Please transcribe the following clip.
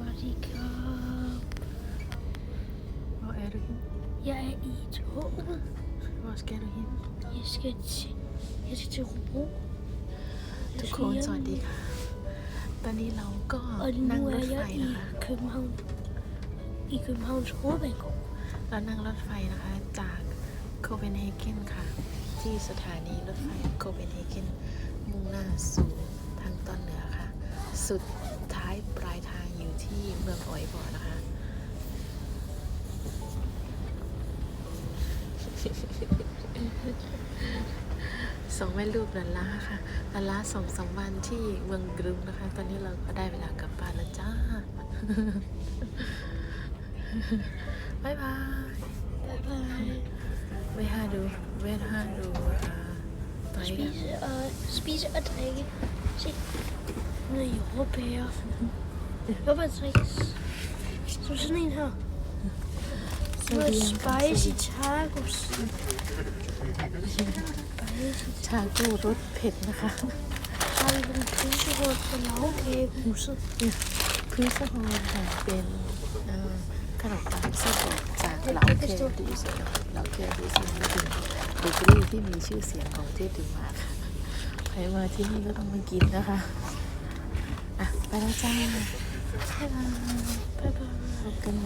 วัสดีครับ Hvor er du henne? Jeg er i toget. Hvor skal du hen? Jeg skal til, jeg skal til Hobro. ทุกคนสวัสดีค่ะ ตอนนี้เราก็นั่งรถไฟนะคะ København. I Københavns Hovedbanegård. เรานั่งรถไฟนะคะจากโคเปนเฮเกนค่ะ ที่สถานีรถไฟโคเปนเฮเกนมุ่งหน้าสู่ทางตอนเหนือค่ะ สุดท้ายปลาย ที่เมืองออยบอนะคะ สองแม่ลูกลันล่าค่ะลันล่าสองสามวันที่เมืองกรุงนะคะ ตอนนี้เราก็ได้เวลากลับบ้านแล้วจ้าบ๊ายบาย Bye bye. เวฮาดูเวฮาดูอ่าตัวนี้ Spise og, spise og drikke. Se. Noget jordbær. Jordbærtricks. Som sådan en her. Noget spicy tacos. Spicy ชาโก้รสเผ็ดนะคะ har vi den pølserød fra lavkagehuset. พื้นสะฮอนค่ะเป็นเอ่อขนมปังไส้กรอกจากเหลาเคดูสนะคะเหลาเคดูสเป็นเบเกอรี่ที่มีชื่อเสียงของประเทศเดนมาร์กค่ะใครมาที่นี่ก็ต้องมากินนะคะ อะ ไปแล้วจ้า บ๊ายบาย Bye bye. พบกันให